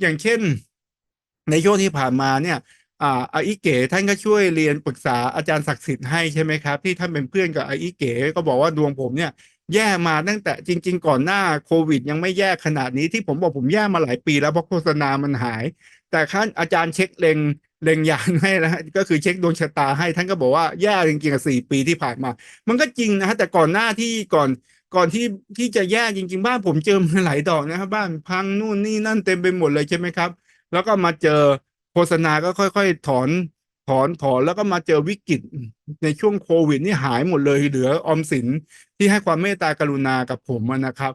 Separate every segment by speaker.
Speaker 1: อย่างเช่น ในช่วงที่ผ่านมาเนี่ยอ่าอาอิเก๋ท่านก็ช่วยเรียนปรึกษาอาจารย์ศักดิ์สิทธิ์ให้ใช่ไหมครับ ที่ท่านเป็นเพื่อนกับอาอิเก๋ก็บอกว่าดวงผมเนี่ยแย่มาตั้งแต่จริง ๆ ก่อนหน้าโควิด ยังไม่แย่ขนาดนี้ที่ผมบอกผมแย่มาหลายปีแล้วเพราะโฆษณามันหาย แต่ขั้นอาจารย์เช็คเลงเล็งยานให้นะก็คือเช็คดวงชะตาให้ท่านก็บอกว่าแย่จริงๆกับสี่ปีที่ผ่านมา มันก็จริงนะฮะแต่ก่อนหน้าที่ก่อน ก่อนที่ที่จะแย่จริง ๆ บ้านผมเจอมาหลายดอกนะครับ บ้านพังนู่นนี่นั่นเต็มไปหมดเลยใช่ไหมครับ แล้วก็มาเจอโฆษณาก็ค่อย ๆ ถอนถอนถอนแล้วก็มาเจอวิกฤตในช่วงโควิดนี่หายหมดเลยเหลือออมสินที่ให้ความเมตตากรุณากับผมนะครับ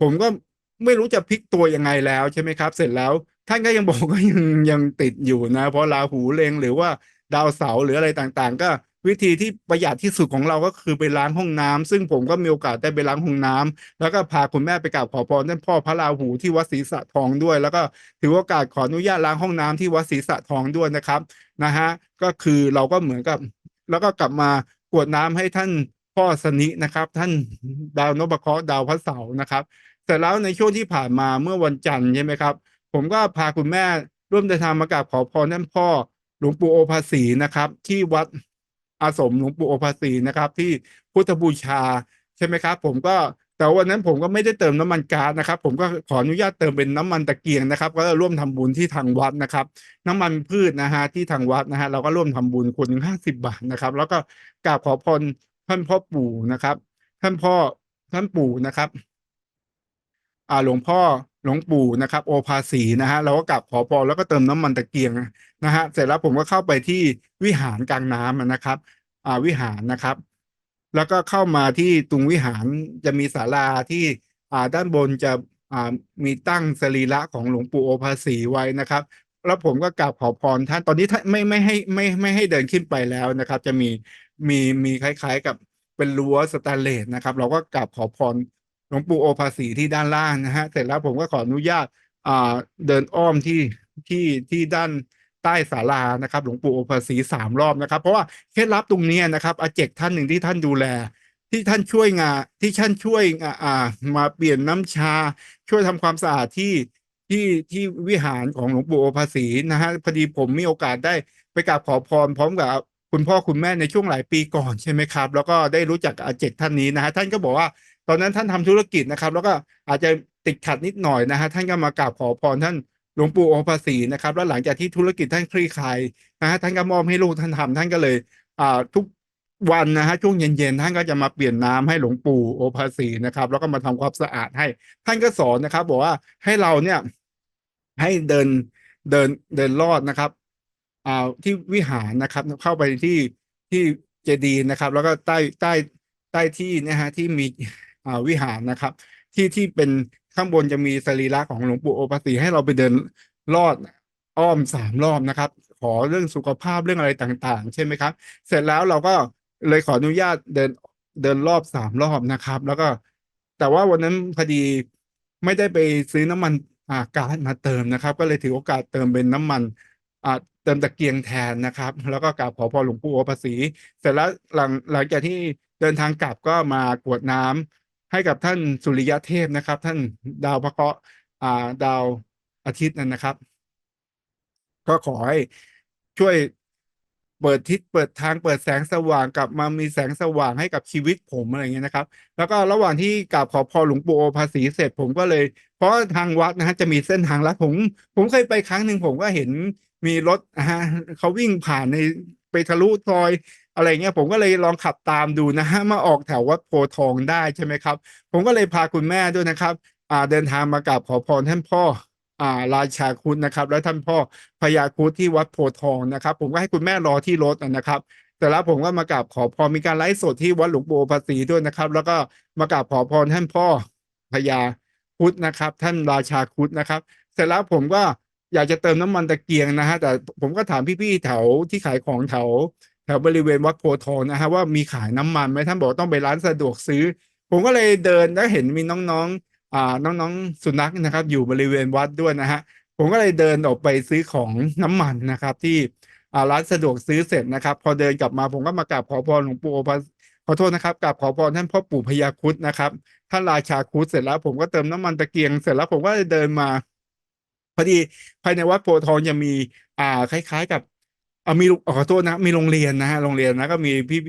Speaker 1: ผมก็ไม่รู้จะพลิกตัวยังไงแล้วใช่ไหมครับ เสร็จแล้ว ท่านก็ยังบอกว่ายังยังติดอยู่นะ เพราะราหูเลงหรือว่าดาวเสาหรืออะไรต่างๆ ก็ วิธีที่ประหยัดที่สุดของเราก็คือไปล้างห้องน้ำซึ่งผมก็มีโอกาสได้ไปล้างห้องน้ำแล้วก็พาคุณแม่ไปกราบขอพรท่านพ่อพระราหูที่วัดศรีสะทองด้วย แล้วก็ถือโอกาสขออนุญาตล้างห้องน้ำที่วัดศรีสะทองด้วยนะครับนะฮะก็คือเราก็เหมือนกับ แล้วก็กลับมากรวดน้ำให้ท่านพ่อสนินะครับ ท่านดาวนพเคราะห์ดาวพระเสาร์นะครับเสร็จแล้วในช่วงที่ผ่านมาเมื่อวันจันทร์ใช่ไหมครับ ผมก็พาคุณแม่ร่วมเดินทางมากราบขอพรท่านพ่อหลวงปู่โอภาสีนะครับ ที่วัด อาสมหลวงปู่โอภาสีนะครับ ที่พุทธบูชาใช่ไหมครับ ผมก็แต่วันนั้นผมก็ไม่ได้เติมน้ำมันก๊าซนะครับ ผมก็ขออนุญาตเติมเป็นน้ำมันตะเกียงนะครับ ก็ร่วมทำบุญที่ทางวัดนะครับ น้ำมันพืชนะฮะที่ทางวัดนะฮะเราก็ร่วมทำบุญคนหนึ่งห้าสิบบาทนะครับ แล้วก็กราบขอพรท่านพ่อปู่นะครับ ท่านพ่อท่านปู่นะครับ อ่าหลวงพ่อ หลวงปู่นะครับ โอภาสีนะฮะเราก็กลับขอพรแล้วก็เติมน้ำมันตะเกียงนะฮะเสร็จแล้วผมก็เข้าไปที่วิหารกลางน้ำนะครับ อ่าวิหารนะครับ แล้วก็เข้ามาที่ตรงวิหารจะมีศาลาที่อ่าด้านบนจะอ่ามีตั้งสรีระของหลวงปู่โอภาสีไว้นะครับ แล้วผมก็กราบขอพรท่านตอนนี้ท่านไม่ไม่ให้ไม่ไม่ให้เดินขึ้นไปแล้วนะครับ จะมีมีมีคล้าย ๆกับเป็นรั้วสแตนเลสนะครับ เราก็กราบขอพร หลวงปู่โอภาสีที่ด้านล่างนะฮะเสร็จแล้วผมก็ขออนุญาตอ่าเดินอ้อมที่ที่ที่ด้านใต้ศาลานะครับ หลวงปู่โอภาสีสามรอบนะครับ เพราะว่าเคล็ดลับตรงนี้นะครับอาเจกท่านหนึ่งที่ท่านดูแล ที่ท่านช่วยงานที่ท่านช่วยอ่ามาเปลี่ยนน้ำชา ช่วยทำความสะอาดที่ที่ที่วิหารของหลวงปู่โอภาสีนะฮะพอดีผมมีโอกาสได้ไปกราบขอพรพร้อมกับคุณพ่อคุณแม่ในช่วงหลายปีก่อนใช่ไหมครับ แล้วก็ได้รู้จักอาเจกท่านนี้นะฮะท่านก็บอกว่า ตอนนั้นท่านทำธุรกิจนะครับ แล้วก็อาจจะติดขัดนิดหน่อยนะฮะท่านก็มากราบขอพรท่านหลวงปู่โอภาสีนะครับ แล้วหลังจากที่ธุรกิจท่านคลี่คลายนะฮะท่านก็มอบให้ลูกท่านทำท่านก็เลยอ่าทุกวันนะฮะช่วงเย็นๆท่านก็จะมาเปลี่ยนน้ำให้หลวงปู่โอภาสีนะครับ แล้วก็มาทำความสะอาดให้ ท่านก็สอนนะครับ บอกว่าให้เราเนี่ยให้เดินเดินเดินลอดนะครับอ่าที่วิหารนะครับ เข้าไปที่ที่เจดีย์นะครับ แล้วก็ใต้ใต้ใต้ที่นะฮะที่มี วิหารนะครับ ที่ที่เป็นข้างบนจะมีสรีระของหลวงปู่โอภาสีให้เราไปเดินลอดอ้อมสามรอบนะครับ ขอเรื่องสุขภาพเรื่องอะไรต่างๆ ใช่ไหมครับ เสร็จแล้วเราก็เลยขออนุญาตเดินเดินรอบสามรอบนะครับ แล้วก็ แต่ว่าวันนั้นพอดีไม่ได้ไปซื้อน้ำมันอ่าก๊าซมาเติมนะครับ ก็เลยถือโอกาสเติมเป็นน้ำมันอ่าเติมตะเกียงแทนนะครับ แล้วก็กราบขอพรหลวงปู่โอภาสีเสร็จแล้วหลังหลังจากที่เดินทางกลับก็มากวดน้ำ ให้กับท่านสุริยะเทพนะครับ ท่านดาวพระเคราะห์อ่าดาวอาทิตย์นั่นนะครับ ก็ขอให้ช่วยเปิดทิศเปิดทางเปิดแสงสว่างกลับมามีแสงสว่างให้กับชีวิตผมอะไรเงี้ยนะครับ แล้วก็ระหว่างที่กราบขอพรหลวงปู่โอภาสีเสร็จผมก็เลย เพราะทางวัดนะฮะจะมีเส้นทางลัดผม ผมเคยไปครั้งหนึ่งผมก็เห็นมีรถนะฮะเขาวิ่งผ่านในไปทะลุซอย อะไรเงี้ยผมก็เลยลองขับตามดูนะฮะมาออกแถววัดโพทองได้ใช่ไหมครับ ผมก็เลยพาคุณแม่ด้วยนะครับอ่าเดินทางมากราบขอพรท่านพ่ออ่าราชาครุฑนะครับ และท่านพ่อพญาครุฑที่วัดโพทองนะครับ ผมก็ให้คุณแม่รอที่รถนะครับแต่ล้วผมก็มากราบขอพรมีการไลฟ์สดที่วัดหลวงปู่ภาสีด้วยนะครับ แล้วก็มากราบขอพรท่านพ่อพญาครุฑนะครับ ท่านราชาครุฑนะครับ เสร็จแล้วผมก็อยากจะเติมน้ำมันตะเกียงนะฮะแต่ผมก็ถามพี่ๆแถวที่ขายของแถว แถวบริเวณวัดโพทองนะฮะว่ามีขายน้ำมันไหมท่านบอกต้องไปร้านสะดวกซื้อ ผมก็เลยเดินแล้วเห็นมีน้องๆอ่าน้องๆสุนัขนะครับ อยู่บริเวณวัดด้วยนะฮะผมก็เลยเดินออกไปซื้อของน้ำมันนะครับ ที่อ่าร้านสะดวกซื้อเสร็จนะครับ พอเดินกลับมาผมก็มากราบขอพรหลวงปู่ขอโทษนะครับกราบขอพรท่านพ่อปู่พญาครุฑนะครับท่านราชาครุฑเสร็จแล้ว ผมก็เติมน้ำมันตะเกียงเสร็จแล้วผมก็เลยเดินมาพอดีภายในวัดโพทองจะมีอ่าคล้าย ๆ กับ เอามีขอโทษนะ มีโรงเรียนนะฮะโรงเรียนนะก็มีพี่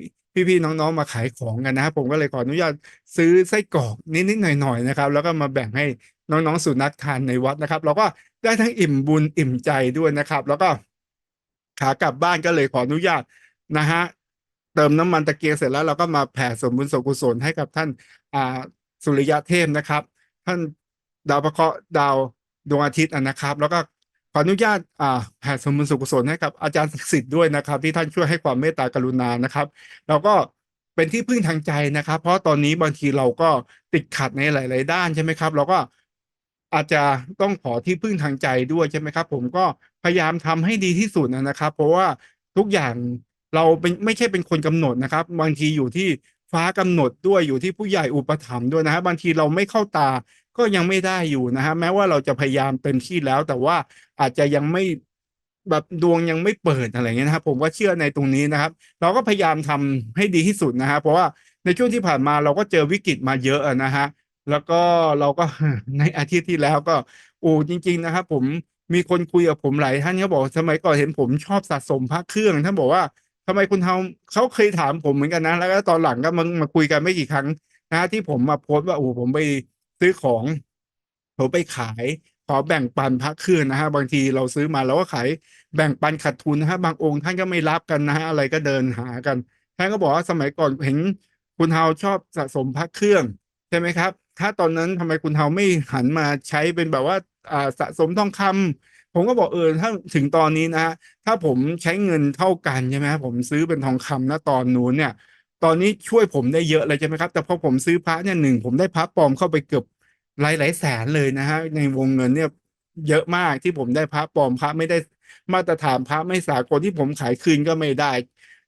Speaker 1: พี่ๆน้องๆมาขายของกันนะครับผมก็เลยขออนุญาตซื้อไส้กรอกนิดๆหน่อยๆนะครับ แล้วก็มาแบ่งให้น้องๆสุนัขทานในวัดนะครับ เราก็ได้ทั้งอิ่มบุญอิ่มใจด้วยนะครับ แล้วก็ขากลับบ้านก็เลยขออนุญาตนะฮะเติมน้ำมันตะเกียงเสร็จแล้วเราก็มาแผ่ส่วนบุญส่วนกุศลให้กับท่านอ่าสุริยะเทพนะครับ ท่านดาวพระเคราะห์ดาวดวงอาทิตย์นะครับ แล้วก็ ขออนุญาตอ่าแผ่ส่วนบุญส่วนให้กับอาจารย์ศักดิ์สิทธิ์ด้วยนะครับ ที่ท่านช่วยให้ความเมตตากรุณานะครับเราก็เป็นที่พึ่งทางใจนะครับ เพราะตอนนี้บางทีเราก็ติดขัดในหลาย ๆ ด้านใช่ไหมครับ เราก็อาจจะต้องขอที่พึ่งทางใจด้วยใช่ไหมครับ ผมก็พยายามทำให้ดีที่สุดนะครับ เพราะว่าทุกอย่างเราเป็นไม่ใช่เป็นคนกำหนดนะครับ บางทีอยู่ที่ฟ้ากำหนดด้วยอยู่ที่ผู้ใหญ่อุปถัมภ์ด้วยนะฮะบางทีเราไม่เข้าตา ก็ยังไม่ได้อยู่นะฮะแม้ว่าเราจะพยายามเต็มที่แล้ว แต่ว่าอาจจะยังไม่แบบดวงยังไม่เปิดอะไรเงี้ยนะครับผมก็เชื่อในตรงนี้นะครับ เราก็พยายามทำให้ดีที่สุดนะฮะเพราะว่าในช่วงที่ผ่านมาเราก็เจอวิกฤตมาเยอะนะฮะแล้วก็เราก็ในอาทิตย์ที่แล้วก็โอ้จริง ๆ นะครับผมมีคนคุยกับผมหลายท่านเขาบอกสมัยก่อนเห็นผมชอบสะสมพระเครื่องท่านบอกว่าทำไมคุณทำเขาเคยถามผมเหมือนกันนะ แล้วก็ตอนหลังก็มามาคุยกันไม่กี่ครั้งนะฮะที่ผมมาโพสต์ว่าโอ้ผมไป ซื้อของผมไปขายขอแบ่งปันพระเครื่องนะฮะบางทีเราซื้อมาเราก็ขายแบ่งปันขาดทุนนะฮะบางองค์ท่านก็ไม่รับกันนะฮะอะไรก็เดินหากันท่านก็บอกว่าสมัยก่อนเห็นคุณเฮาชอบสะสมพระเครื่องใช่ไหมครับ ถ้าตอนนั้นทำไมคุณเฮาไม่หันมาใช้เป็นแบบว่าอ่าสะสมทองคำผมก็บอกเออถ้าถึงตอนนี้นะฮะถ้าผมใช้เงินเท่ากันใช่ไหมผมซื้อเป็นทองคำนะตอนนู้นเนี่ย ตอนนี้ช่วยผมได้เยอะเลยใช่ไหมครับ แต่พอผมซื้อพระเนี่ยหนึ่งผมได้พระปลอมเข้าไปเกือบหลายหลายแสนเลยนะฮะในวงเงินเนี่ยเยอะมากที่ผมได้พระปลอมพระไม่ได้มาตรฐานพระไม่สากลที่ผมขายคืนก็ไม่ได้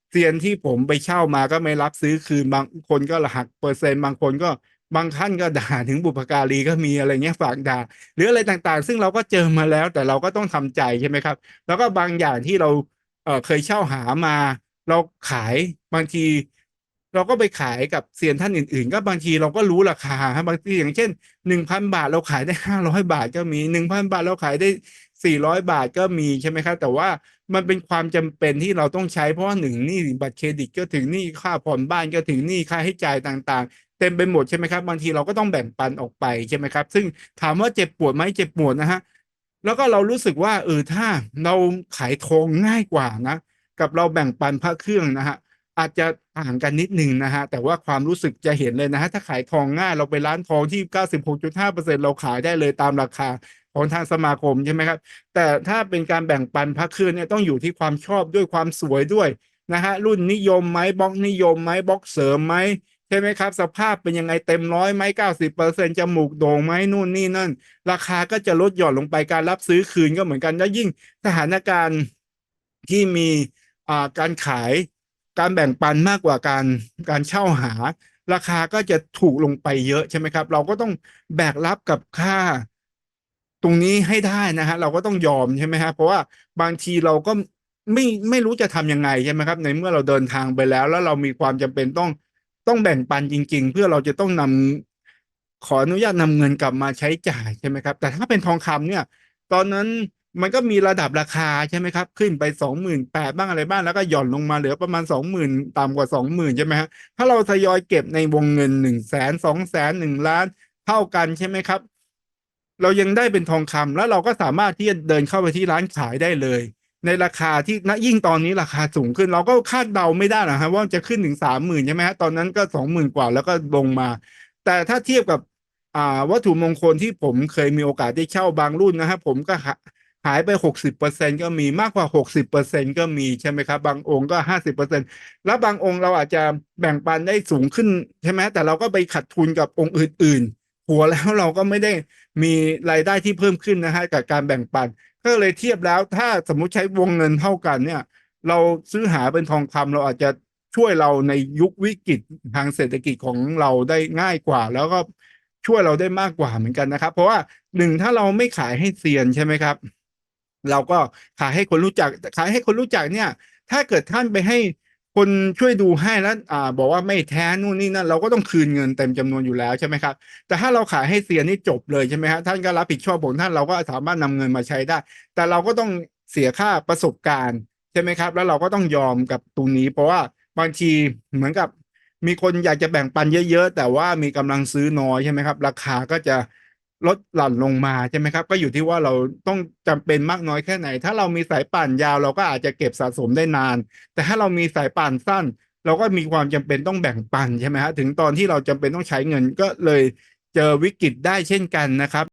Speaker 1: เซียนที่ผมไปเช่ามาก็ไม่รับซื้อคืนบางคนก็หักเปอร์เซ็นต์บางคนก็บางท่านก็ด่าถึงบุพการีก็มีอะไรเงี้ยฝากด่า หรืออะไรต่างๆ ซึ่งเราก็เจอมาแล้วแต่เราก็ต้องทำใจใช่ไหมครับ แล้วก็บางอย่างที่เราเเคยเช่าหามา เราขายบางที เราก็ไปขายกับเซียนท่านอื่น ๆ ก็บางทีเราก็รู้ราคาฮะบางทีอย่างเช่นหนึ่งพันบาทเราขายได้ห้าร้อยบาทก็มีหนึ่งพันบาทเราขายได้สี่ร้อยบาทก็มีใช่ไหมครับแต่ว่ามันเป็นความจำเป็นที่เราต้องใช้เพราะหนึ่งนี่บัตรเครดิตก็ถึงนี้ค่าผ่อนบ้านก็ถึงนี้ค่าให้จ่ายต่างๆ เต็มไปหมดใช่ไหมครับ บางทีเราก็ต้องแบ่งปันออกไปใช่ไหมครับ ซึ่งถามว่าเจ็บปวดไหมเจ็บปวดนะฮะแล้วก็เรารู้สึกว่าเออถ้าเราขายทองง่ายกว่านะ กับเราแบ่งปันพระเครื่องนะฮะ อาจจะต่างกันนิดหนึ่งนะฮะ แต่ว่าความรู้สึกจะเห็นเลยนะฮะ ถ้าขายทองง่ายเราไปร้านทองที่ 96.5%เราขายได้เลยตามราคาของทางสมาคมใช่ไหมครับ แต่ถ้าเป็นการแบ่งปันพระเครื่องเนี่ยต้องอยู่ที่ความชอบด้วยความสวยด้วยนะฮะ รุ่นนิยมไหมบล็อกนิยมไหมบล็อกเสริมไหมใช่ไหมครับ สภาพเป็นยังไงเต็มร้อยไหมเก้าสิบเปอร์เซ็นจมูกโด่งไหมนู่นนี่นั่น ราคาก็จะลดหย่อนลงไปการรับซื้อคืนก็เหมือนกัน แล้วยิ่งสถานการณ์ที่มีอ่าการขาย การแบ่งปันมากกว่าการการเช่าหา ราคาก็จะถูกลงไปเยอะใช่ไหมครับ เราก็ต้องแบกรับกับค่า ตรงนี้ให้ได้นะฮะเราก็ต้องยอมใช่ไหมฮะเพราะว่าบางทีเราก็ไม่ไม่รู้จะทำยังไงใช่ไหมครับ ในเมื่อเราเดินทางไปแล้ว แล้วเรามีความจำเป็นต้องต้องแบ่งปันจริง ๆ เพื่อเราจะต้องนำขออนุญาตนำเงินกลับมาใช้จ่ายใช่ไหมครับ แต่ถ้าเป็นทองคำเนี่ย ตอนนั้น มันก็มีระดับราคาใช่ไหมครับ ขึ้นไปสองหมื่นแปดบ้างอะไรบ้างแล้วก็หย่อนลงมาเหลือประมาณสองหมื่นต่ำกว่าสองหมื่นใช่ไหมฮะถ้าเราทยอยเก็บในวงเงินหนึ่งแสนสองแสนหนึ่งล้านเท่ากันใช่ไหมครับ เรายังได้เป็นทองคำแล้วเราก็สามารถที่จะเดินเข้าไปที่ร้านขายได้เลย ในราคาที่ณยิ่งตอนนี้ราคาสูงขึ้น เราก็คาดเดาไม่ได้นะฮะว่าจะขึ้นถึงสามหมื่นใช่ไหมฮะตอนนั้นก็สองหมื่นกว่าแล้วก็ลงมา แต่ถ้าเทียบกับอ่าวัตถุมงคลที่ผมเคยมีโอกาสได้เช่าบางรุ่นนะครับผมก็าหายไปหกสิบเปอร์เซ็นก็มีมากกว่าหกสิบเปอร์เซ็นก็มีใช่ไหมครับ บางองค์ก็ห้าสิบเปอร์เซ็นแล้วบางองค์เราอาจจะแบ่งปันได้สูงขึ้นใช่ไหมแต่เราก็ไปขัดทุนกับองค์อื่น ๆ หัวแล้วเราก็ไม่ได้มีรายได้ที่เพิ่มขึ้นนะฮะกับการแบ่งปัน ก็เลยเทียบแล้วถ้าสมมุติใช้วงเงินเท่ากันเนี่ย เราซื้อหาเป็นทองคำเราอาจจะช่วยเราในยุควิกฤตทางเศรษฐกิจของเราได้ง่ายกว่า แล้วก็ช่วยเราได้มากกว่าเหมือนกันนะครับ เพราะว่าหนึ่งถ้าเราไม่ขายให้เซียนใช่ไหมครับ เราก็ขายให้คนรู้จักขายให้คนรู้จักเนี่ย ถ้าเกิดท่านไปให้คนช่วยดูให้แล้วอ่าบอกว่าไม่แท้นู่นนี่นั่นเราก็ต้องคืนเงินเต็มจำนวนอยู่แล้วใช่ไหมครับแต่ถ้าเราขายให้เซียนนี่จบเลยใช่ไหมฮะท่านก็รับผิดชอบของท่านเราก็สามารถนำเงินมาใช้ได้ แต่เราก็ต้องเสียค่าประสบการณ์ใช่ไหมครับ แล้วเราก็ต้องยอมกับตรงนี้ เพราะว่าบางทีเหมือนกับมีคนอยากจะแบ่งปันเยอะ ๆ แต่ว่ามีกำลังซื้อน้อยใช่ไหมครับ ราคาก็จะ ลดหลั่นลงมาใช่ไหมครับ ก็อยู่ที่ว่าเราต้องจำเป็นมากน้อยแค่ไหน ถ้าเรามีสายป่านยาวเราก็อาจจะเก็บสะสมได้นาน แต่ถ้าเรามีสายป่านสั้น เราก็มีความจำเป็นต้องแบ่งปันใช่ไหมฮะถึงตอนที่เราจำเป็นต้องใช้เงินก็เลยเจอวิกฤตได้เช่นกันนะครับ